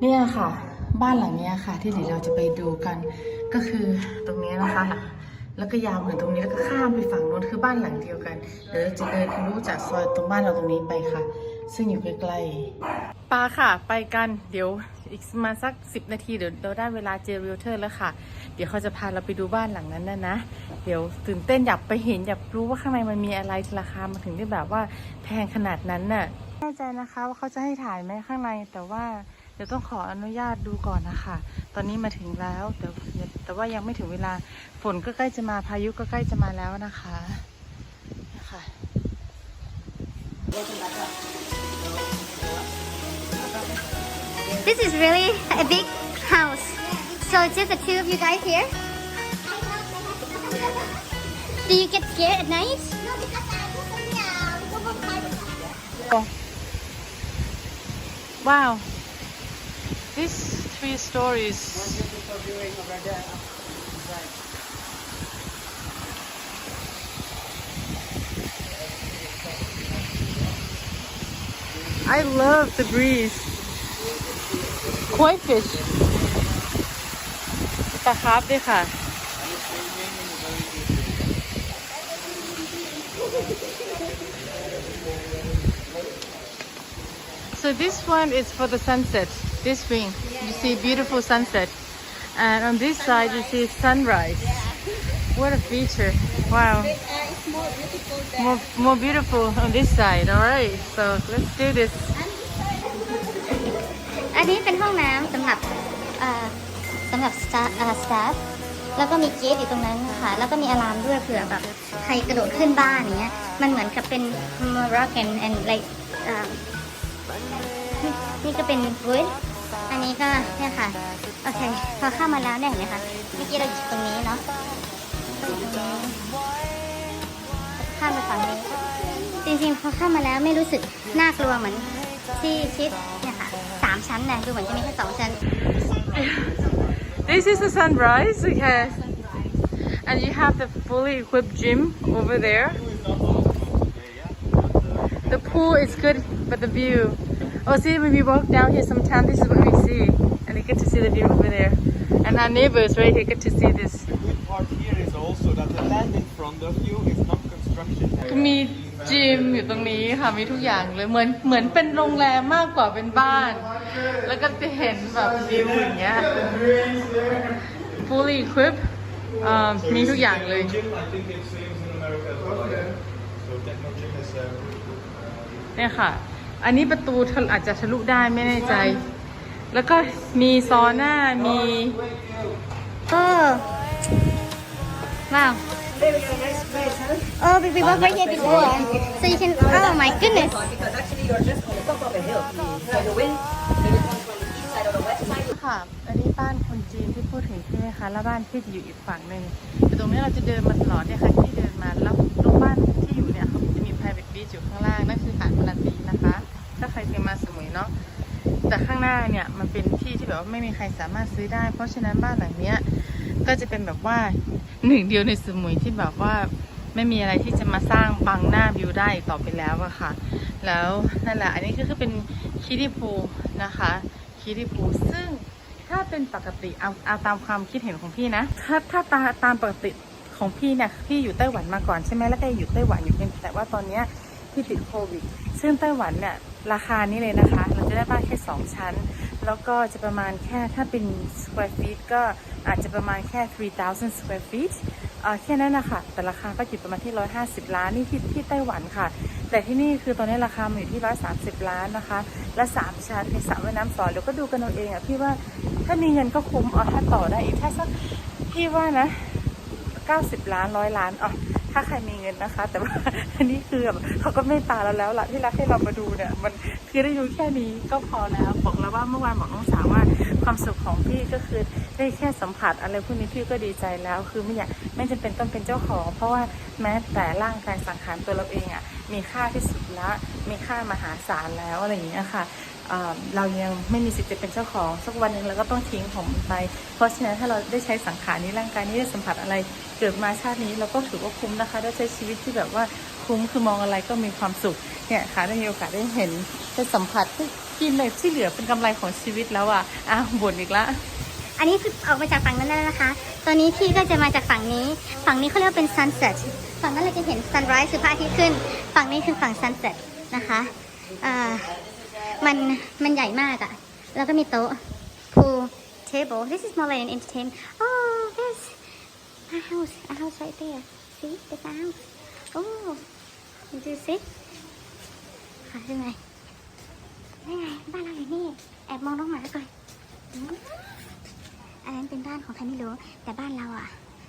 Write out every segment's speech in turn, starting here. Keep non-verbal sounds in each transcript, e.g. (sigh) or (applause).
เนี่ยค่ะ บ้านหลังเนี้ยค่ะ ที่เดี๋ยวเราจะไปดูกัน ก็คือตรงเนี้ยนะคะ แล้วก็ยาวเหมือนตรงนี้แล้วก็ข้ามไปฝั่งโน้นคือบ้านหลังเดียวกันเดี๋ยวเราจะเดินทะลุจากซอยตรงบ้านเราตรงนี้ไปค่ะ ซึ่งอยู่ใกล้ๆปาค่ะ ไปกันเดี๋ยวอีกประมาณสักสิบนาทีเดี๋ยวเราได้เวลาเจอริวเทอร์แล้วค่ะ เดี๋ยวเขาจะพาเราไปดูบ้านหลังนั้นนะนะ เดี๋ยวตื่นเต้นอยากไปเห็นอยากรู้ว่าข้างในมันมีอะไรราคามาถึงได้แบบว่าแพงขนาดนั้นน่ะแน่ใจนะคะว่าเขาจะให้ถ่ายไหมข้างในแต่ว่าเดี๋ยวต้องขออนุญาตดูก่อนนะคะ ตอนนี้มาถึงแล้วเดี๋ยวแต่ว่ายังไม่ถึงเวลา ฝนก็ใกล้จะมา พายุก็ใกล้จะมาแล้วนะคะนะคะ This is really a big house. So it's just the two of you guys here? Do you get scared at night? No, because I wasn't uh, we go private. ว้าว this three stories I love the breeze koi fish ปลาคาร์ฟด้วยค่ะ So this one is for the sunset. This wing, you see beautiful sunset, and on this side you see sunrise. What a feature! Wow. More, more beautiful on this side. All right, so let's do this. อันนี้เป็นห้องน้ำสำหรับสำหรับสตาฟแล้วก็มีเกตอยู่ตรงนั้นนะคะแล้วก็มีอะลามด้วยเผื่อแบบใครกระโดดขึ้นบ้านอย่างเงี้ย มันเหมือนกับเป็น Moroccan and like เอ่อนี่ก็เป็น wood นี้ก็เนี่ยค่ะ โอเค พอเข้ามาแล้วเนี่ยเห็นไหมคะ เมื่อกี้เราอยู่ตรงนี้เนาะข้ามไปฝั่งนี้ จริงๆ พอเข้ามาแล้วไม่รู้สึกน่ากลัวเหมือนที่ชิดเนี่ยค่ะสามชั้นนะดูเหมือนจะมีแค่สองชั้น This is the sunrise, okay. And you have the fully equipped gym over there. The pool is good, but the view. Oh, see, when we walk down here sometimes, this is what we see. And we get to see the view over there. And our neighbors right here get to see this. The good part here is also that the land in front of you is not construction. มีจิมอยู่ตรงนี้ค่ะมีทุกอย่างเลยเหมือนเหมือนเป็นโรงแรมมากกว่าเป็นบ้าน แล้วก็จะเห็นแบบวิวอย่างเงี้ย fully equipped อ่ามีทุกอย่างเลย Gym, I think it's same in America as well. So Techno Gym is uh, really good. เนี่ยค่ะ อันนี้ประตูทะอาจจะทะลุได้ไม่แน่ใจ แล้วก็มีซอน่ามีโอ้ว้าว Oh, we we walked right here before, so you can. Oh my goodness. because actually you're just on the top of a hill. So the wind maybe comes from the east side or the west side. ค่ะ อันนี้บ้านคนจีนที่พูดถึงใช่ไหมคะ แล้วบ้านที่จะอยู่อีกฝั่งหนึ่งแต่ตรงนี้เราจะเดินมาตลอดเนี่ยค่ะ ที่เดินมา แล้วตรงบ้านที่อยู่เนี่ยเขาจะมี private beach อยู่ข้างล่าง นั่นคือหาดพลันตีนะคะ ถ้าใครเคยมาสมุยเนาะ แต่ข้างหน้าเนี่ยมันเป็นที่ที่แบบว่าไม่มีใครสามารถซื้อได้ เพราะฉะนั้นบ้านหลังเนี้ยก็จะเป็นแบบว่าหนึ่งเดียวในสมุยที่แบบว่าไม่มีอะไรที่จะมาสร้างบังหน้าวิวได้อีกต่อไปแล้วอะค่ะ แล้วนั่นแหละอันนี้ก็คือเป็นคิด i พูนะคะคิด i พูซึ่งถ้าเป็นปกติเอาเอาตามความคิดเห็นของพี่นะ ถ้าถ้าตาตามปกติของพี่เนี่ยพี่อยู่ไต้หวันมาก่อนใช่ไหมแล้วก็อยู่ไต้หวันอยู่เป็นแต่ว่าตอนเนี้ย พี่ติดโควิด ซึ่งไต้หวันเนี่ยราคานี้เลยนะคะ เราจะได้บ้านแค่ 2 ชั้น แล้วก็จะประมาณแค่ถ้าเป็น square feet ก็อาจจะประมาณแค่ 3,000 square feet เอ่อแค่นั้นนะคะแต่ราคาก็อยู่ประมาณที่ 150 ล้านนี่ที่ที่ไต้หวันค่ะ แต่ที่นี่คือตอนนี้ราคามันอยู่ที่ 130 ล้านนะคะ และ 3 ชั้นมีสระว่ายน้ำสอนเดี๋ยวก็ดูกันเอาเองอะพี่ว่าถ้ามีเงินก็คุ้มเอาถ้าต่อได้อีกถ้าสักพี่ว่านะ 90 ล้านร้อยล้านอ๋อ ถ้าใครมีเงินนะคะ แต่ว่าอันนี้คือแบบเขาก็ไม่ตาเราแล้วล่ะที่รักให้เรามาดูเนี่ย มันคือได้ดูแค่นี้ก็พอแล้วบอกแล้วว่าเมื่อวานบอกน้องสาวว่าความสุขของพี่ก็คือได้แค่สัมผัสอะไรพวกนี้พี่ก็ดีใจแล้ว คือไม่อยากไม่จำเป็นต้องเป็นเจ้าของ เพราะว่าแม้แต่ร่างกายสังขารตัวเราเองอะมีค่าที่สุดละมีค่ามหาศาลแล้วอะไรอย่างเงี้ยค่ะ เรายังไม่มีสิทธิ์จะเป็นเจ้าของสักวันหนึ่งเราก็ต้องทิ้งของมันไป เพราะฉะนั้นถ้าเราได้ใช้สังขารนี้ร่างกายนี้ได้สัมผัสอะไรเกิดมาชาตินี้เราก็ถือว่าคุ้มนะคะได้ใช้ชีวิตที่แบบว่าคุ้มคือมองอะไรก็มีความสุขเนี่ยค่ะได้มีโอกาสได้เห็นได้สัมผัสกินเลยที่เหลือเป็นกำไรของชีวิตแล้วอะอ้าวบ่นอีกละอันนี้คือออกมาจากฝั่งนั้นแล้วนะคะ ตอนนี้พี่ก็จะมาจากฝั่งนี้ ฝั่งนี้เขาเรียกว่าเป็น sunset ฝั่งนั้นเราจะเห็น sunrise คือพระอาทิตย์ขึ้น ฝั่งนี้คือฝั่ง sunset นะคะอ่า มันมันใหญ่มากอะแล้วก็มีโต๊ะ pool table this is more like an entertainment oh this a house a house right there see there's a house oh you do see ค่ะใช่ไหมนี่ไงบ้านเราอยู่นี่ แอบมองน้องหมาก่อนอันนั้นเป็นบ้านของใครไม่รู้ แต่บ้านเราอะ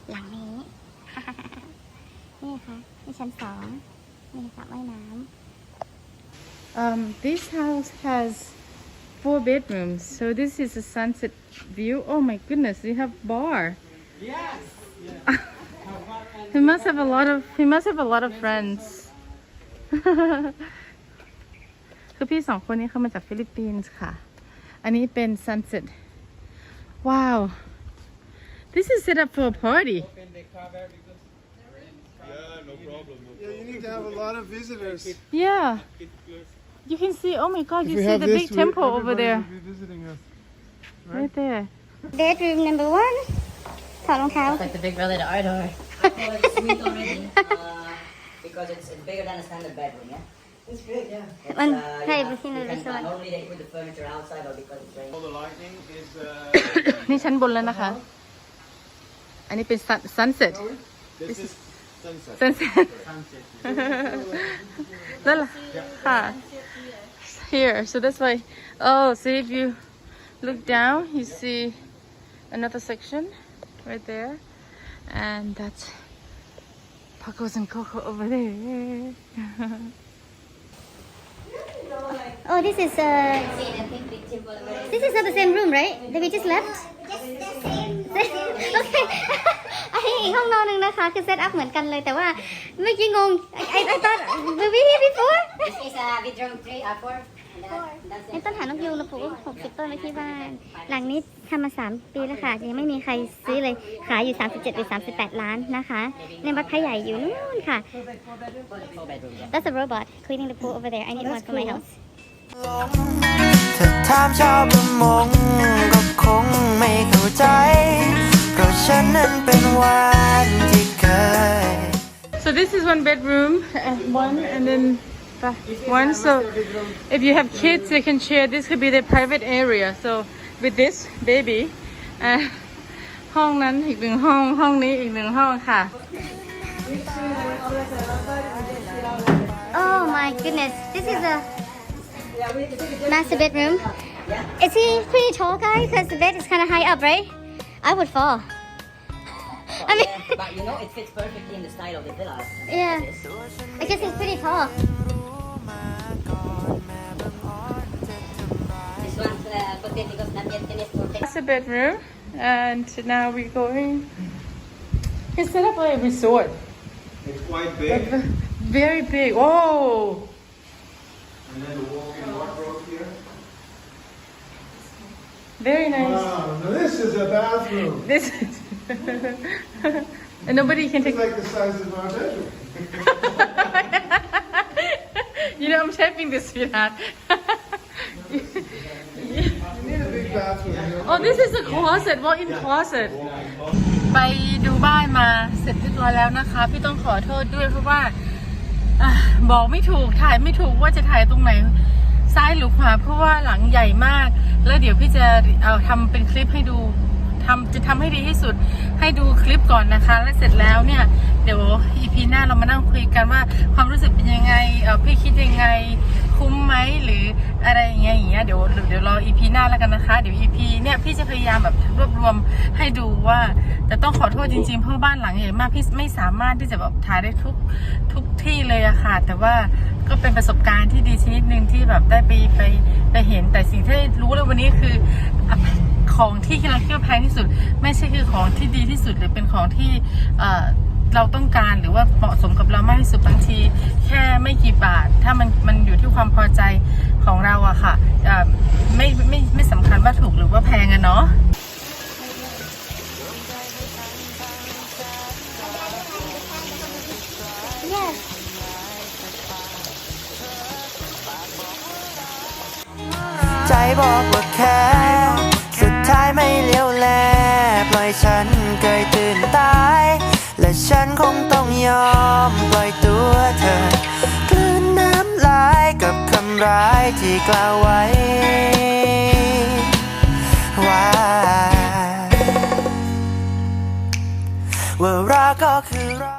หลังนี้ นี่ค่ะนี่ชั้นสองนี่สระว่ายน้ำ Um, this house has four bedrooms, so this is a sunset view. Oh my goodness, they have bar. Yes. (laughs) he must have a lot of he must have a lot of friends. (laughs) คือพี่สองคนนี้เขามาจากฟิลิปปินส์ค่ะ อันนี้เป็น sunset. Wow. This is set up for a party. Yeah, no problem. No Yeah, you need to have a lot of visitors. Yeah. You can see, oh my god, you see the big temple over there. Be visiting us. Right there. ำ bedroom number one ถอดรองเท้า Like the big brother to our door. Well, it's sweet already. Uh, because it's, it's bigger than a standard bedroom, yeah? It's great, yeah. It's, One uh, you type can- of, you know, you can- restaurant. Normally they put the furniture outside or because it's raining. All the lighting is. Uh, (coughs) (coughs) นี่ชั้นบนแล้วนะคะ อันนี้เป็น sun- sunset this is sunset. (laughs) Huh? (laughs) Here, so that's why. Oh, see if you look down, you see another section right there, and that's Pacos and Coco over there. (laughs) oh, this is uh, this is not the same room, right? That we just left. Just okay. อันนี้อีกห้องนอนหนึ่งนะคะ คือเซตอัพเหมือนกันเลยแต่ว่าเมื่อกี้งง I I thought were we here before This is uh, bedroom three, uh, four. And then that's ไอ้ต้นหานกยูงเราปลูกหกสิบต้นไว้ที่บ้าน หลังนี้ทำมาสามปีแล้วค่ะ ยังไม่มีใครซื้อเลย ขายอยู่ 37หรือ38 ล้านนะคะ ในวัดพระใหญ่อยู่นู่นค่ะ four bedroom, yeah. That's a robot cleaning the pool over there I need one for my house ถ้าถามชาวประมงก็คงไม่เข้าใจเพราะ ฉันนั้นเป็นวานที่เคย So this is one bedroom, and one, and then the one. So if you have kids, they can share. This could be their private area. So with this baby, อ่ะห้องนั้นอีกหนึ่งห้อง ห้องนี้อีกหนึ่งห้องค่ะ Oh my goodness this is a master bedroom is he pretty tall guy because the bed is kind of high up right I would fall I mean Yeah, (laughs) but you know, it fits perfectly in the style of the villa. yeah I guess it's pretty tall This one's uh, put it because not yet finished That's a bedroom, and now we're going. It's set up like a resort. It's quite big. Very big. Oh, And then the walk-in wardrobe here. very nice. Wow, now this is a bathroom. This is. And nobody can It's take. like the size of our bedroom. you know, I'm shaping this, sweetheart. You need a big bathroom here. oh, this is a closet. Walk-in closet. ไปดูบ้านมาเสร็จเรียบร้อยแล้วนะคะ พี่ต้องขอโทษด้วยเพราะว่าอะบอกไม่ถูกถ่ายไม่ถูกว่าจะถ่ายตรงไหน ซ้ายหรือขวาเพราะว่าหลังใหญ่มาก แล้วเดี๋ยวพี่จะเอาทำเป็นคลิปให้ดู ทำจะทำให้ดีที่สุดให้ดูคลิปก่อนนะคะ แล้วเสร็จแล้วเนี่ยเดี๋ยวอีพีหน้าเรามานั่งคุยกันว่าความรู้สึกเป็นยังไงเออพี่คิดยังไงคุ้มไหมหรืออะไรอย่างเงี้ยอย่างเงี้ยเดี๋ยวเดี๋ยวรออีพีหน้าแล้วกันนะคะ เดี๋ยวอีพีเนี่ยพี่จะพยายามแบบรวบรวมให้ดูว่า แต่ต้องขอโทษจริงๆเพราะบ้านหลังใหญ่มากพี่ไม่สามารถที่จะแบบถ่ายได้ทุกทุกที่เลยอะค่ะ แต่ว่าก็เป็นประสบการณ์ที่ดีชนิดหนึ่งที่แบบได้ไปไปไปเห็นแต่สิ่งที่รู้เลยวันนี้คือ ของที่เราคิดว่าแพงที่สุด ไม่ใช่คือของที่ดีที่สุดหรือเป็นของที่เราต้องการหรือว่าเหมาะสมกับเรามากที่สุดบางทีแค่ไม่กี่บาท ถ้ามันมันอยู่ที่ความพอใจของเราอะค่ะเอ่ไม่ไม่ไม่สำคัญว่าถูกหรือว่าแพงอะเนาะ เลี้ยวแลปล่อยฉันเกยตื่นตาย และฉันคงต้องยอมปล่อยตัวเธอคลื่นน้ำลายกับคำร้ายที่กล่าวไว้ ว่าว่ารักก็คือรัก